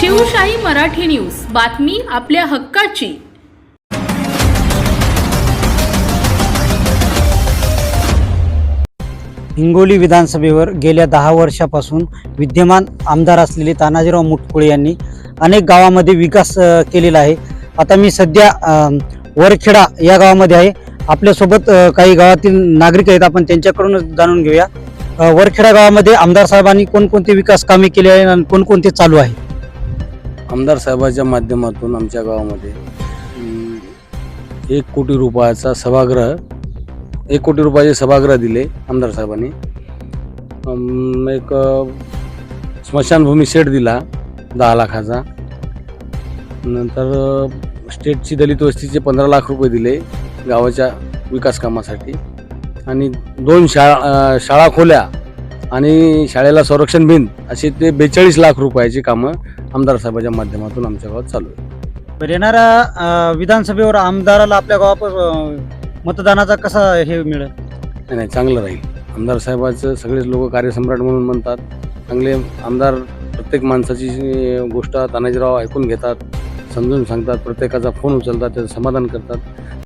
Shivshahi Marathi news. बातमी आपल्या हक्काची. हिंगोली विधानसभेवर गेल्या दहा वर्षापासून विद्यमान आमदार असलेले तानाजीराव मुटकुळे यांनी अनेक गावामध्ये विकास केलेला आहे. आता मी सध्या वरखेडा या गावामध्ये आहे. आपल्यासोबत काही गावातील नागरिक आहेत. आपण त्यांच्याकडूनच जाणून घेऊया. वरखेडा गावामध्ये आमदार साहेबांनी कोणकोणते विकास कामे केले आहे आणि कोणकोणते चालू आहे? आमदार साहेबाच्या माध्यमातून आमच्या गावामध्ये एक कोटी रुपयाचा सभागृह एक कोटी रुपयाचे सभागृह दिले आमदार साहेबांनी. एक स्मशानभूमी सेट दिला दहा लाखाचा. नंतर स्टेटची दलित वस्तीचे पंधरा लाख रुपये दिले गावाच्या विकास कामासाठी. आणि दोन शाळा शाळा खोल्या आणि शाळेला संरक्षण भिंत असे ते बेचाळीस लाख रुपयाची कामं आमदार साहेबाच्या माध्यमातून आमच्या गावात चालू आहे येणाऱ्या विधानसभेवर आमदाराला आपल्या गावात मतदानाचा कसा हे मिळेल? नाही नाही चांगलं राहील. आमदार साहेबाचं सगळेच लोक कार्यसम्राट म्हणून म्हणतात. चांगले आमदार प्रत्येक माणसाची गोष्ट तानाजीराव ऐकून घेतात समजून सांगतात प्रत्येकाचा फोन उचलतात त्याचं समाधान करतात.